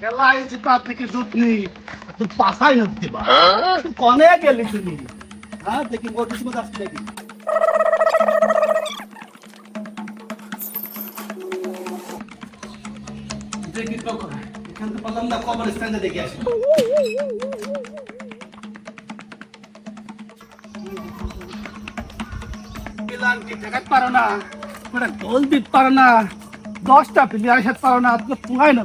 খেলায় জিতা থেকে জুটনি তুই পাসাই হতে বা। তুই কনে গেলি তুমি? হ্যাঁ দেখি মোর কিছু আসছে দেখি দেখি তো এখান থেকে বললাম না কবর স্ট্যান্ডে দেখে আসি। পিলানকে ঠেকাতে পারো না? গোল দিতে পারো না। দশটা প্লেয়ার সাথে পারো না। পুরাই না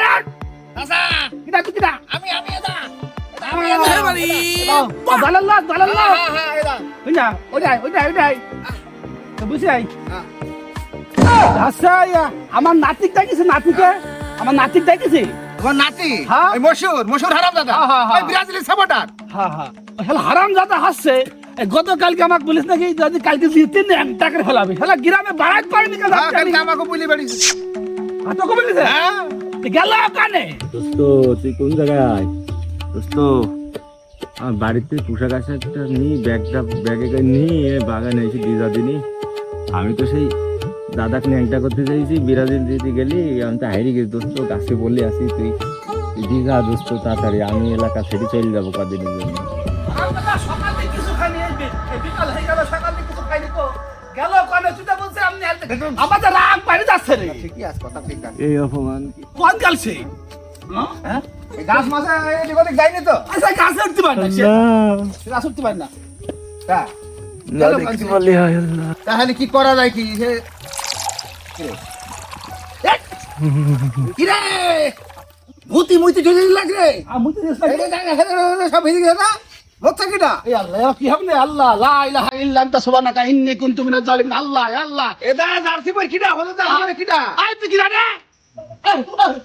রে তুই আমি বাড়ি দালাল্লাহ দালাল্লাহ তো আচ্ছা আমার নাতিক ডাকিছে নাতিকে? আমার নাতিক ডাকিছে? আমার নাতি? হ্যাঁ? মশুর মশুর হারাম দাদা। হ্যাঁ, হ্যাঁ, হ্যাঁ। ওই ব্রাজিলের সাপোর্টার হ্যাঁ হ্যাঁ। হারাম জাদা হাসছে। গতকালকে আমাকে বলিস নাকি যদি কালকে জিতে নেন টাকা ফেলাবে। হেলা গ্রামে বাড়াইতে হ্যাঁ কালকে আমাকে বলি বাড়ি। হাতো কবে হ্যাঁ। গেল কানে দোস্ত তুই কোন জায়গায় দোস্ত আমার বাড়িতে পোশাক আশাকটা নিয়ে ব্যাগটা ব্যাগে নিয়ে বাগানে এসে দিয়ে যাদিনি আমি তো সেই দাদাকে ন্যাংটা করতে চাইছি বিরাজিল দিতে গেলি আমি তো হারিয়ে গেছি। দোস্ত গাছে বলে আসি তুই। দীঘা দোস্ত তাড়াতাড়ি। আমি এলাকা ছেড়ে চলে যাব কদিনের জন্য। সকালে কিছু খাইনি বিকাল হয়ে গেল সকালে কিছু খাইনি তো। গেল কানে তুই বলছে আপনি আমাদের রাগ বাইরে যাচ্ছে রে। ঠিকই আছে কথা ঠিক আছে। এই অপমান। কোন গেলছে হ্যাঁ? গাছ মাছে এদিক ওদিক যায়নি তো? আচ্ছা গাছে উঠতে পারি না গাছে উঠতে পারি না। তা হয় তাহলে কি করা যায় কি? সে কি রে? ভূতি মুতি ঢুকে লাগ রে আমি তো এই যে জায়গা হেরে হেরে সব ভিজে গেছে না? লোক থাকি না এই আল্লাহ কি হবে না? আল্লাহ লা ইলাহা ইল্লা আনতা সুবহানাকা ইন্নী কুনতু মিনাজ জালিমিন। আল্লাহ আল্লাহ। এটা জার্সি বই কিটা হলো যা হবে কিটা আই তুই কিরা রে।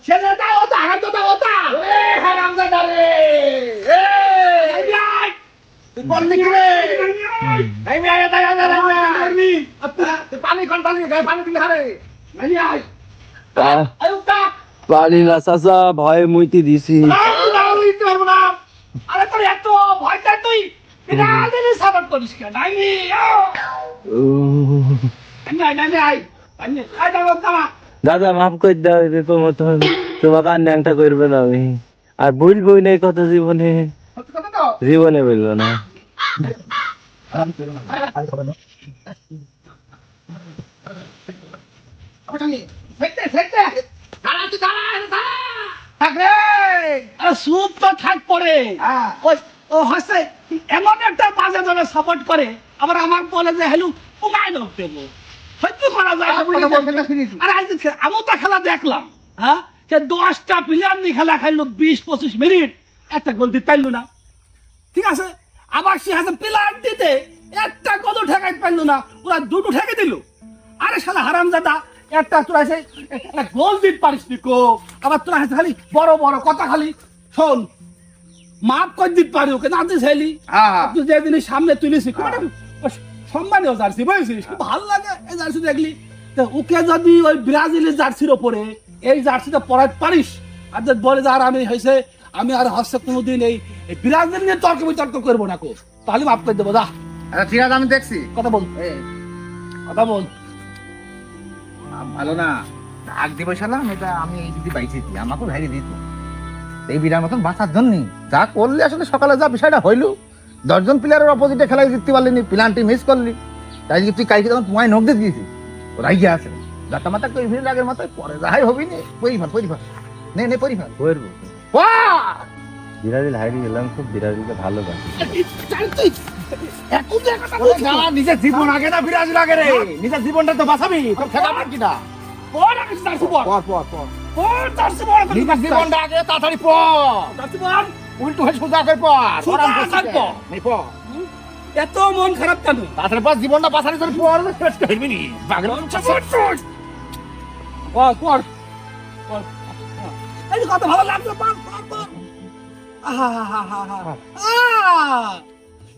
ছেলেটা ওটা হাতটা ওটা এ হারামজাদা রে। এ এই আই তুই বললি কি রে। এই মেয়ে এটা এটা করবি তুই পানি কোন পানি গায়ে পানি দিলে হারে। এই আই আই উঠা পারি না চাচা ভয়ে মুইতে দিছি আরে তোর এত ভয়টা তুই এটা সাপোর্ট করিস কেন? আই আই দাও দাও দাদা মাফ করে দাও এরকম মতন তোমাকে আর ন্যাংটা করবে না আমি। আর বলবই না কথা জীবনে। জীবনে বলব না। তো থাক পড়ে ওই ও হাসে। ধরে সাপোর্ট করে আবার আমার বলে যে হেলু উমায় লোক দেবো। সত্যি করা যায়? আরে আজ খে- আমিও তো খেলা দেখলাম হ্যাঁ? সে দশটা প্লেয়ার নিয়ে খেলা খেললো বিশ পঁচিশ মিনিট। একটা গোল দিতে পারল না। ঠিক আছে? আবার সে হাসে প্লেয়ার দিতে একটা কত ঠেকাইতে পারল না। ওরা দুটো ঠেকে দিল। আরে শালা হারাম দাদা একটা তোরা এসে একটা গোল দিতে পারিস নি কো। আবার তোরা খালি বড় বড় কথা খালি। শোন মাপ করে দিতে পারি ওকে হ্যাঁ তুই যে জিনিস সামনে তুলিস খুব একটা সম্মানীয় জার্সি বুঝেছিস? খুব ভালো লাগে এই জার্সি দেখলি। তা ওকে যদি ওই ব্রাজিলের জার্সির ওপরে এই জার্সিটা পরাতে পারিস আর যদি বলে যে আর আমি হয়েছে আমি আর হচ্ছে কোনোদিন এই এই ব্রাজিল নিয়ে তর্ক বিতর্ক করব না কো তাহলে মাফ করে দেবো দা আচ্ছা ঠিক আছে আমি দেখছি। কথা বল। এ, কথা বল। ভালো না। দিব সালাম এটা আমি এই যদি বাইছে দিই আমাকেও ভেঙে দিত। এই বিরার মতন বাঁচার জন্য যা করলি আসলে সকালে যা বিষয়টা হইল। দশজন প্লেয়ারের অপোজিটে খেলায় জিততে পারলি প্লান্টি মিস করলি। তাই যদি তুই কালকে তখন তোমায় নখ দিয়ে দিয়েছিস। ও রাইগে আছে। যাতা মাতা কই ভিড় আগের মাথায় পরে যাই হবি নে পরিফার পরিফার নে নে পরিফার করব বাহ! বিরাজিল হারিয়ে গেলাম খুব বিরাজিলকে ভালোবাসি। তুই এখন একটা গালা, নিজের জীবন আগে না বিরাজ আগে রে। নিজের জীবনটা তো বাঁচাবি তোর খেলা মার কিনা পর পর পর পর। পর পর জার্সি পর নিজের জীবনটা আগে তাড়াতাড়ি পর। জার্সি পর উল্টো হয়ে সোজা করে পর। সোজা করে পর। নে পর। এত মন খারাপ কেন? তাছাড়া পাঁচ জীবনটা বাঁচানোর জন্য পর। শেষ করবি নি। পাগল কর কর কর। এই যে কত ভালো লাগছে পান পান পান আহা হা হা হা হা।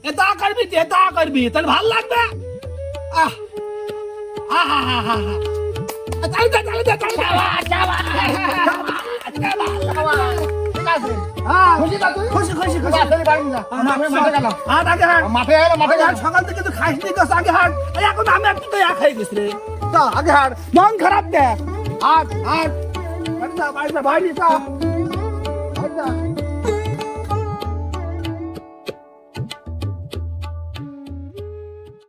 এটা করবি এটা করবি। তাহলে ভালো লাগবে। আহ! আহা হা হা হা। সকাল থেকে তো খাইস নি গাছ আগে হাট। এখন আমি একটু তো হয়ে গেছি রে আগে হাট মন খারাপ দে হাট হাট বাড়ি যা বাড়ি